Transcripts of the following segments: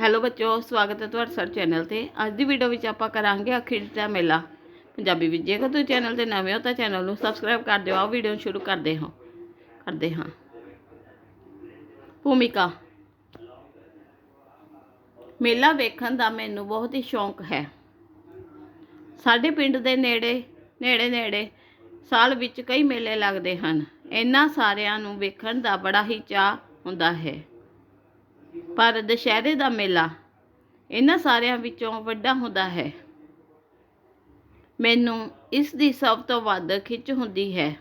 Hello ਬੱਚੋ, ਸਵਾਗਤ ਹੈ ਤੁਹਾਡਾ ਸਾਡੇ ਚੈਨਲ ਤੇ। ਅੱਜ ਦੀ ਵੀਡੀਓ ਵਿੱਚ ਆਪਾਂ ਕਰਾਂਗੇ ਅਖੀਰ ਦਾ ਮੇਲਾ। ਪੰਜਾਬੀ ਵਿੱਚ ਜੇਕਰ ਤੁਸੀਂ ਚੈਨਲ ਤੇ ਨਵੇਂ ਹੋ ਤਾਂ ਚੈਨਲ ਨੂੰ ਸਬਸਕ੍ਰਾਈਬ ਕਰ ਦਿਓ। ਆਓ ਵੀਡੀਓ ਨੂੰ ਸ਼ੁਰੂ ਕਰਦੇ ਹਾਂ। ਕਰਦੇ ਹਾਂ। ਭੂਮਿਕਾ। ਮੇਲਾ ਵੇਖਣ ਦਾ ਮੈਨੂੰ ਬਹੁਤ ਹੀ ਸ਼ੌਂਕ ਹੈ। ਸਾਡੇ ਪਿੰਡ ਦੇ ਨੇੜੇ ਨੇੜੇ ਨੇੜੇ ਸਾਲ ਵਿੱਚ ਕਈ ਮੇਲੇ ਲੱਗਦੇ ਹਨ। ਇਹਨਾਂ ਸਾਰਿਆਂ ਨੂੰ ਵੇਖਣ ਦਾ ਬੜਾ ਹੀ ਚਾਅ ਹੁੰਦਾ ਹੈ। ਪਰ ਦੁਸ਼ਹਿਰੇ ਦਾ ਮੇਲਾ ਇਹਨਾਂ ਸਾਰਿਆਂ ਵਿੱਚੋਂ ਵੱਡਾ ਹੁੰਦਾ ਹੈ। ਮੈਨੂੰ ਇਸ ਦੀ ਸਭ ਤੋਂ ਵੱਧ ਖਿੱਚ ਹੁੰਦੀ ਹੈ।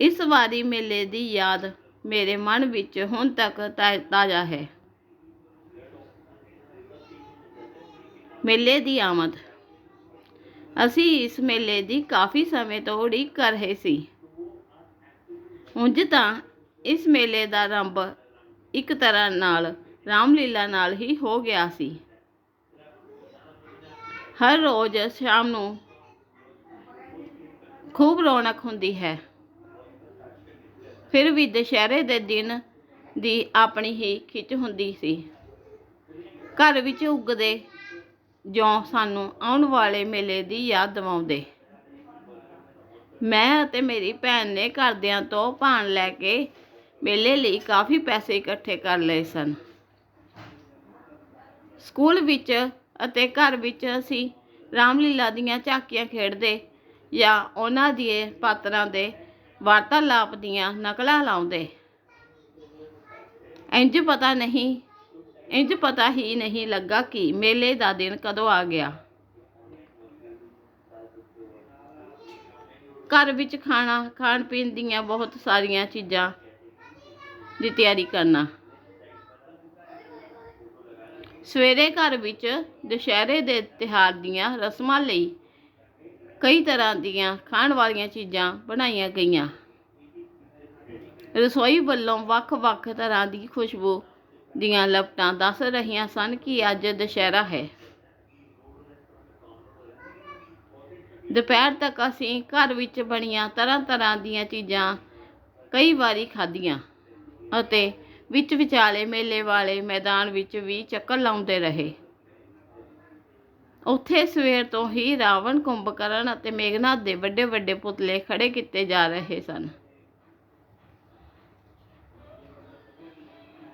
ਇਸ ਵਾਰੀ ਮੇਲੇ ਦੀ ਯਾਦ ਮੇਰੇ ਮਨ ਵਿੱਚ ਹੁਣ ਤੱਕ ਤਾ- ਤਾਜ਼ਾ ਹੈ। ਮੇਲੇ ਦੀ ਆਮਦ। ਅਸੀਂ ਇਸ ਮੇਲੇ ਦੀ ਕਾਫੀ ਸਮੇਂ ਤੋਂ ਉਡੀਕ ਕਰ ਰਹੇ ਸੀ। ਉਂਝ ਤਾਂ ਇਸ ਮੇਲੇ ਦਾ ਆਰੰਭ ਇੱਕ ਤਰ੍ਹਾਂ ਨਾਲ ਰਾਮਲੀਲਾ ਨਾਲ ਹੀ ਹੋ ਗਿਆ ਸੀ। ਹਰ ਰੋਜ਼ ਸ਼ਾਮ ਨੂੰ ਖੂਬ ਰੌਣਕ ਹੁੰਦੀ ਹੈ। ਫਿਰ ਵੀ ਦੁਸ਼ਹਿਰੇ ਦੇ ਦਿਨ ਦੀ ਆਪਣੀ ਹੀ ਖਿੱਚ ਹੁੰਦੀ ਸੀ। ਘਰ ਵਿੱਚ ਉੱਗਦੇ ਜੌਂ ਸਾਨੂੰ ਆਉਣ ਵਾਲੇ ਮੇਲੇ ਦੀ ਯਾਦ ਦਿਵਾਉਂਦੇ। ਮੈਂ ਅਤੇ ਮੇਰੀ ਭੈਣ ਨੇ ਘਰਦਿਆਂ ਤੋਂ ਭਾਣ ਲੈ ਕੇ ਮੇਲੇ ਲਈ ਕਾਫੀ ਪੈਸੇ ਇਕੱਠੇ ਕਰ ਲਏ ਸਨ। ਸਕੂਲ ਵਿੱਚ ਅਤੇ ਘਰ ਵਿੱਚ ਅਸੀਂ ਰਾਮਲੀਲਾ ਦੀਆਂ ਝਾਕੀਆਂ ਖੇਡਦੇ ਜਾਂ ਉਹਨਾਂ ਦੇ ਪਾਤਰਾਂ ਦੇ ਵਾਰਤਾਲਾਪ ਦੀਆਂ ਨਕਲਾਂ ਲਾਉਂਦੇ। ਇੰਜ ਪਤਾ ਨਹੀਂ ਇੰਜ ਪਤਾ ਹੀ ਨਹੀਂ ਲੱਗਾ ਕਿ ਮੇਲੇ ਦਾ ਦਿਨ ਕਦੋਂ ਆ ਗਿਆ। ਘਰ ਵਿੱਚ ਖਾਣਾ, ਖਾਣ ਪੀਣ ਦੀਆਂ ਬਹੁਤ ਸਾਰੀਆਂ ਚੀਜ਼ਾਂ ਦੀ ਤਿਆਰੀ ਕਰਨਾ। ਸਵੇਰੇ ਘਰ ਵਿੱਚ ਦੁਸ਼ਹਿਰੇ ਦੇ ਤਿਉਹਾਰ ਦੀਆਂ ਰਸਮਾਂ ਲਈ ਕਈ ਤਰ੍ਹਾਂ ਦੀਆਂ ਖਾਣ ਵਾਲੀਆਂ ਚੀਜ਼ਾਂ ਬਣਾਈਆਂ ਗਈਆਂ। ਰਸੋਈ ਵੱਲੋਂ ਵੱਖ-ਵੱਖ ਤਰ੍ਹਾਂ ਦੀ ਖੁਸ਼ਬੂ ਦੀਆਂ ਲਪਟਾਂ ਦੱਸ ਰਹੀਆਂ ਸਨ ਕਿ ਅੱਜ ਦੁਸ਼ਹਿਰਾ ਹੈ। ਦੁਪਹਿਰ ਤੱਕ ਅਸੀਂ ਘਰ ਵਿੱਚ ਬਣੀਆਂ ਤਰ੍ਹਾਂ-ਤਰ੍ਹਾਂ ਦੀਆਂ ਚੀਜ਼ਾਂ ਕਈ ਵਾਰੀ ਖਾਧੀਆਂ। ਅਤੇ ਵਿੱਚ ਵਿਚਾਲੇ ਮੇਲੇ ਵਾਲੇ ਮੈਦਾਨ ਵਿੱਚ ਵੀ ਚੱਕਰ ਲਾਉਂਦੇ ਰਹੇ। ਉੱਥੇ ਸਵੇਰ ਤੋਂ ਹੀ ਰਾਵਣ ਕੁੰਭਕਰਨ ਅਤੇ ਮੇਘਨਾਥ ਦੇ ਵੱਡੇ ਵੱਡੇ ਪੁਤਲੇ ਖੜੇ ਕੀਤੇ ਜਾ ਰਹੇ ਸਨ।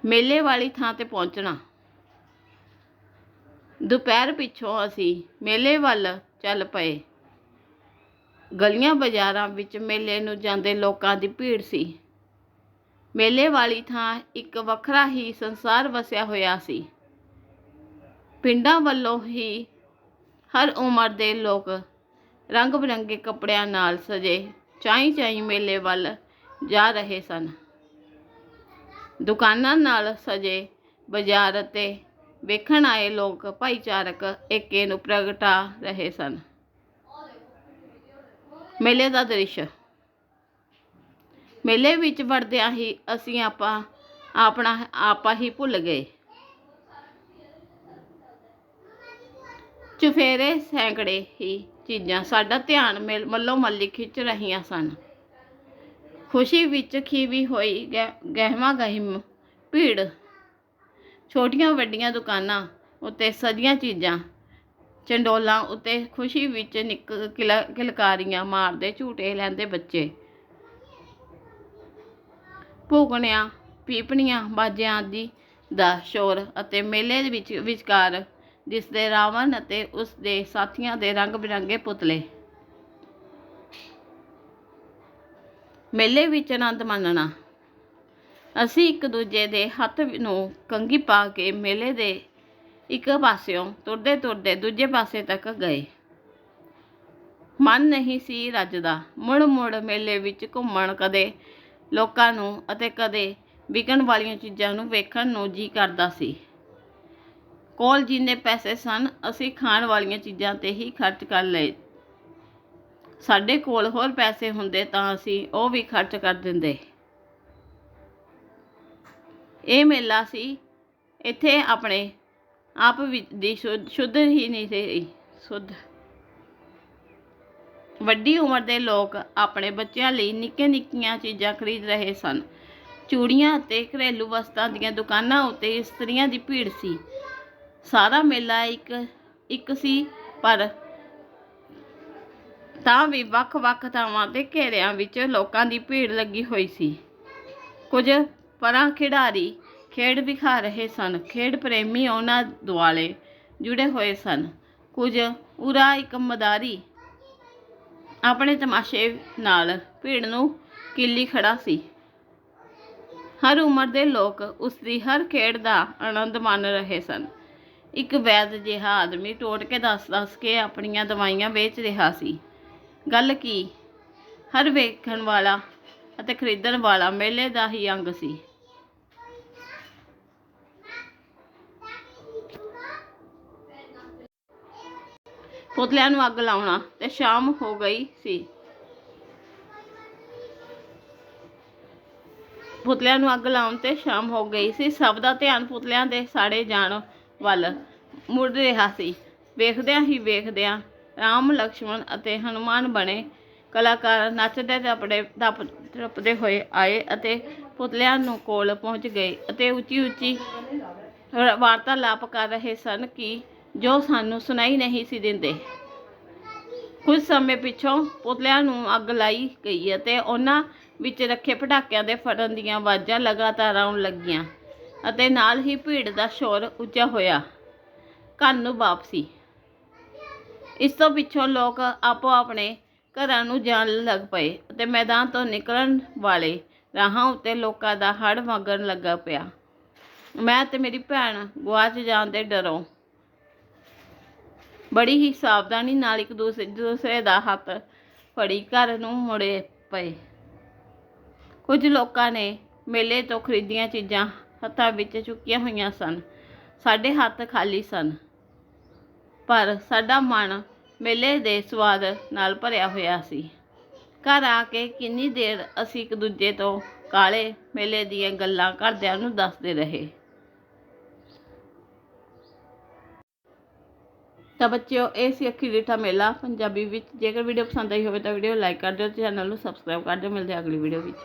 ਮੇਲੇ ਵਾਲੀ ਥਾਂ ਤੇ ਪਹੁੰਚਣਾ। ਦੁਪਹਿਰ ਪਿੱਛੋਂ ਅਸੀਂ ਮੇਲੇ ਵੱਲ ਚੱਲ ਪਏ। ਗਲੀਆਂ ਬਾਜ਼ਾਰਾਂ ਵਿੱਚ ਮੇਲੇ ਨੂੰ ਜਾਂਦੇ ਲੋਕਾਂ ਦੀ ਭੀੜ ਸੀ। ਮੇਲੇ ਵਾਲੀ ਥਾਂ ਇੱਕ ਵੱਖਰਾ ਹੀ ਸੰਸਾਰ ਵਸਿਆ ਹੋਇਆ ਸੀ। ਪਿੰਡਾਂ ਵੱਲੋਂ ਹੀ ਹਰ ਉਮਰ ਦੇ ਲੋਕ ਰੰਗ ਬਿਰੰਗੇ ਕੱਪੜਿਆਂ ਨਾਲ ਸਜੇ ਚਾਈ ਚਾਈ ਮੇਲੇ ਵੱਲ ਜਾ ਰਹੇ ਸਨ। ਦੁਕਾਨਾਂ ਨਾਲ ਸਜੇ ਬਾਜ਼ਾਰ ਅਤੇ ਵੇਖਣ ਆਏ ਲੋਕ ਭਾਈਚਾਰਕ ਏਕੇ ਨੂੰ ਪ੍ਰਗਟਾ ਰਹੇ ਸਨ। ਮੇਲੇ ਦਾ ਦ੍ਰਿਸ਼ ਮੇਲੇ ਵਿੱਚ ਵੜਦਿਆਂ ਹੀ ਅਸੀਂ ਆਪਾਂ, ਆਪਣਾ, ਆਪਾ ਹੀ ਭੁੱਲ ਗਏ। ਚੁਫੇਰੇ ਸੈਂਕੜੇ ਹੀ ਚੀਜ਼ਾਂ ਸਾਡਾ ਧਿਆਨ ਮੇਲ- ਮੱਲੋ ਮੱਲੀ ਖਿੱਚ ਰਹੀਆਂ ਸਨ। ਖੁਸ਼ੀ ਵਿੱਚ ਖੀਵੀ ਹੋਈ ਗਹਿ- ਗਹਿਮਾ ਗਹਿਮ ਭੀੜ। ਛੋਟੀਆਂ ਵੱਡੀਆਂ ਦੁਕਾਨਾਂ ਉੱਤੇ ਸਦੀਆਂ ਚੀਜ਼ਾਂ, ਚੰਡੋਲਾਂ ਉੱਤੇ ਖੁਸ਼ੀ ਵਿੱਚ ਨਿਕ ਕਿਲਾ- ਕਿਲਕਾਰੀਆਂ ਮਾਰਦੇ ਝੂਟੇ ਲੈਂਦੇ ਬੱਚੇ। ਭੂਕਣਿਆਂ ਪੀਪਣੀਆਂ, ਬਾਜਿਆਂ ਆਦਿ ਦਾ ਸ਼ੋਰ ਅਤੇ ਮੇਲੇ ਦੇ ਵਿੱਚ ਵਿਚਕਾਰ ਦਿਸਦੇ ਰਾਵਣ ਅਤੇ ਉਸ ਦੇ ਸਾਥੀਆਂ ਦੇ ਰੰਗ ਬਿਰੰਗੇ ਪੁਤਲੇ। ਮੇਲੇ ਵਿੱਚ ਆਨੰਦ ਮਾਣਨਾ। ਅਸੀਂ ਇੱਕ ਦੂਜੇ ਦੇ ਹੱਥ ਨੂੰ ਕੰਗੀ ਪਾ ਕੇ ਮੇਲੇ ਦੇ ਇੱਕ ਪਾਸਿਓਂ ਤੁਰਦੇ ਤੁਰਦੇ ਦੂਜੇ ਪਾਸੇ ਤੱਕ ਗਏ। ਮਨ ਨਹੀਂ ਸੀ ਰੱਜਦਾ। ਮੁੜ ਮੁੜ ਮੇਲੇ ਵਿੱਚ ਘੁੰਮਣ ਕਦੇ ਲੋਕਾਂ ਨੂੰ ਅਤੇ ਕਦੇ ਵਿਕਣ ਵਾਲੀਆਂ ਚੀਜ਼ਾਂ ਨੂੰ ਵੇਖਣ ਨੂੰ ਜੀ ਕਰਦਾ ਸੀ। ਕੋਲ ਜਿੰਨੇ ਪੈਸੇ ਸਨ, ਅਸੀਂ ਖਾਣ ਵਾਲੀਆਂ ਚੀਜ਼ਾਂ ਤੇ ਹੀ ਖਰਚ ਕਰ ਲਏ। ਸਾਡੇ ਕੋਲ ਹੋਰ ਪੈਸੇ ਹੁੰਦੇ ਤਾਂ ਅਸੀਂ ਉਹ ਵੀ ਖਰਚ ਕਰ ਦਿੰਦੇ। ਇਹ ਮੇਲਾ ਸੀ, ਇੱਥੇ ਆਪਣੇ ਆਪ ਵਿੱਚ ਦੀ ਸ਼ੁੱਧ ਸ਼ੁੱਧ ਹੀ ਨਹੀਂ ਰਹੀ ਸ਼ੁੱਧ ਵੱਡੀ ਉਮਰ ਦੇ ਲੋਕ ਆਪਣੇ ਬੱਚਿਆਂ ਲਈ ਨਿੱਕੇ ਨਿੱਕੀਆਂ ਚੀਜ਼ਾਂ ਖਰੀਦ ਰਹੇ ਸਨ। ਚੂੜੀਆਂ ਅਤੇ ਘਰੇਲੂ ਵਸਤਾਂ ਦੀਆਂ ਦੁਕਾਨਾਂ ਉੱਤੇ ਇਸਤਰੀਆਂ ਦੀ ਭੀੜ ਸੀ। ਸਾਰਾ ਮੇਲਾ ਇੱਕ ਇੱਕ ਸੀ, ਪਰ ਤਾਂ ਵੀ ਵੱਖ-ਵੱਖ ਥਾਵਾਂ ਤੇ ਘੇਰਿਆਂ ਵਿੱਚ ਲੋਕਾਂ ਦੀ ਭੀੜ ਲੱਗੀ ਹੋਈ ਸੀ। ਕੁਝ ਪਰਾਂ ਖਿਡਾਰੀ ਖੇਡ ਵਿਖਾ ਰਹੇ ਸਨ। ਖੇਡ ਪ੍ਰੇਮੀ ਉਹਨਾਂ ਦੁਆਲੇ ਜੁੜੇ ਹੋਏ ਸਨ। ਕੁਝ ਉਰਾ ਇੱਕ ਮਦਾਰੀ ਆਪਣੇ ਤਮਾਸ਼ੇ ਨਾਲ ਭੀੜ ਨੂੰ ਕਿੱਲੀ ਖੜਾ ਸੀ। ਹਰ ਉਮਰ ਦੇ ਲੋਕ ਉਸ ਦੀ ਹਰ ਖੇਡ ਦਾ ਆਨੰਦ ਮਾਣ ਰਹੇ ਸਨ। ਇੱਕ ਵੈਦ ਜਿਹਾ ਆਦਮੀ ਟੋਟ ਕੇ ਦੱਸ-ਦੱਸ ਕੇ ਆਪਣੀਆਂ ਦਵਾਈਆਂ ਵੇਚ ਰਿਹਾ ਸੀ। ਗੱਲ ਕੀ? ਹਰ ਵੇਖਣ ਵਾਲਾ ਅਤੇ ਖਰੀਦਣ ਵਾਲਾ ਮੇਲੇ ਦਾ ਹੀ ਅੰਗ ਸੀ। ਪੁਤਲਿਆਂ ਨੂੰ ਅੱਗ ਲਾਉਣਾ ਤੇ ਸ਼ਾਮ ਹੋ ਗਈ ਸੀ। ਪੁਤਲਿਆਂ ਨੂੰ ਅੱਗ ਲਾਉਣ ਤੇ ਸ਼ਾਮ ਹੋ ਗਈ ਸੀ। ਸਭ ਦਾ ਧਿਆਨ ਪੁਤਲਿਆਂ ਦੇ ਸਾੜੇ ਜਾਣ ਵੱਲ ਮੁੜ ਰਿਹਾ ਸੀ। ਵੇਖਦਿਆਂ ਹੀ ਵੇਖਦਿਆਂ ਰਾਮ, ਲਕਸ਼ਮਣ ਅਤੇ ਹਨੂਮਾਨ ਬਣੇ ਕਲਾਕਾਰ ਨੱਚਦੇ ਟੱਪਦੇ ਟੱਪ ਟੱਪਦੇ ਹੋਏ ਆਏ ਅਤੇ ਪੁਤਲਿਆਂ ਨੂੰ ਕੋਲ ਪਹੁੰਚ ਗਏ ਅਤੇ ਉੱਚੀ ਉੱਚੀ ਵਾਰਤਾਲਾਪ ਕਰ ਰਹੇ ਸਨ ਕਿ ਜੋ ਸਾਨੂੰ ਸੁਣਾਈ ਨਹੀਂ ਸੀ ਦਿੰਦੇ। ਕੁਝ ਸਮੇਂ ਪਿੱਛੋਂ ਪੁਤਲਿਆਂ ਨੂੰ ਅੱਗ ਲਾਈ ਗਈ ਅਤੇ ਉਹਨਾਂ ਵਿੱਚ ਰੱਖੇ ਪਟਾਕਿਆਂ ਦੇ ਫਟਣ ਦੀਆਂ ਆਵਾਜ਼ਾਂ ਲਗਾਤਾਰ ਆਉਣ ਲੱਗੀਆਂ ਅਤੇ ਨਾਲ ਹੀ ਭੀੜ ਦਾ ਸ਼ੋਰ ਉੱਚਾ ਹੋਇਆ। ਘਰ ਨੂੰ ਵਾਪਸੀ। ਇਸ ਤੋਂ ਪਿੱਛੋਂ ਲੋਕ ਆਪੋ ਆਪਣੇ ਘਰਾਂ ਨੂੰ ਜਾਣ ਲੱਗ ਪਏ ਅਤੇ ਮੈਦਾਨ ਤੋਂ ਨਿਕਲਣ ਵਾਲੇ ਰਾਹਾਂ ਉੱਤੇ ਲੋਕਾਂ ਦਾ ਹੜ ਵਗਣ ਲੱਗਾ ਪਿਆ। ਮੈਂ ਤੇ ਮੇਰੀ ਭੈਣ ਗੁਆਚ ਜਾਣ ਦੇ ਡਰੋਂ ਬੜੀ ਹੀ ਸਾਵਧਾਨੀ ਨਾਲ ਇੱਕ ਦੂਸਰੇ ਦੂਸਰੇ ਦਾ ਹੱਥ ਫੜੀ ਘਰ ਨੂੰ ਮੁੜੇ ਪਏ। ਕੁਝ ਲੋਕਾਂ ਨੇ ਮੇਲੇ ਤੋਂ ਖਰੀਦੀਆਂ ਚੀਜ਼ਾਂ ਹੱਥਾਂ ਵਿੱਚ ਚੁੱਕੀਆਂ ਹੋਈਆਂ ਸਨ। ਸਾਡੇ ਹੱਥ ਖਾਲੀ ਸਨ, ਪਰ ਸਾਡਾ ਮਨ ਮੇਲੇ ਦੇ ਸਵਾਦ ਨਾਲ ਭਰਿਆ ਹੋਇਆ ਸੀ। ਘਰ ਆ ਕੇ ਕਿੰਨੀ ਦੇਰ ਅਸੀਂ ਇੱਕ ਦੂਜੇ ਤੋਂ ਕਾਲੇ ਮੇਲੇ ਦੀਆਂ ਗੱਲਾਂ ਘਰਦਿਆਂ ਨੂੰ ਦੱਸਦੇ ਰਹੇ। ਤਾਂ ਬੱਚਿਓ, ਇਹ ਸੀ ਅੱਖੀ ਰੀਠਾ ਮੇਲਾ ਪੰਜਾਬੀ ਵਿੱਚ। ਜੇਕਰ ਵੀਡੀਓ ਪਸੰਦ ਆਈ ਹੋਵੇ ਤਾਂ ਵੀਡੀਓ ਲਾਈਕ ਕਰ ਦਿਓ ਚੈਨਲ ਨੂੰ ਸਬਸਕ੍ਰਾਈਬ ਕਰ ਦਿਓ। ਮਿਲਦੇ ਅਗਲੀ ਵੀਡੀਓ ਵਿੱਚ।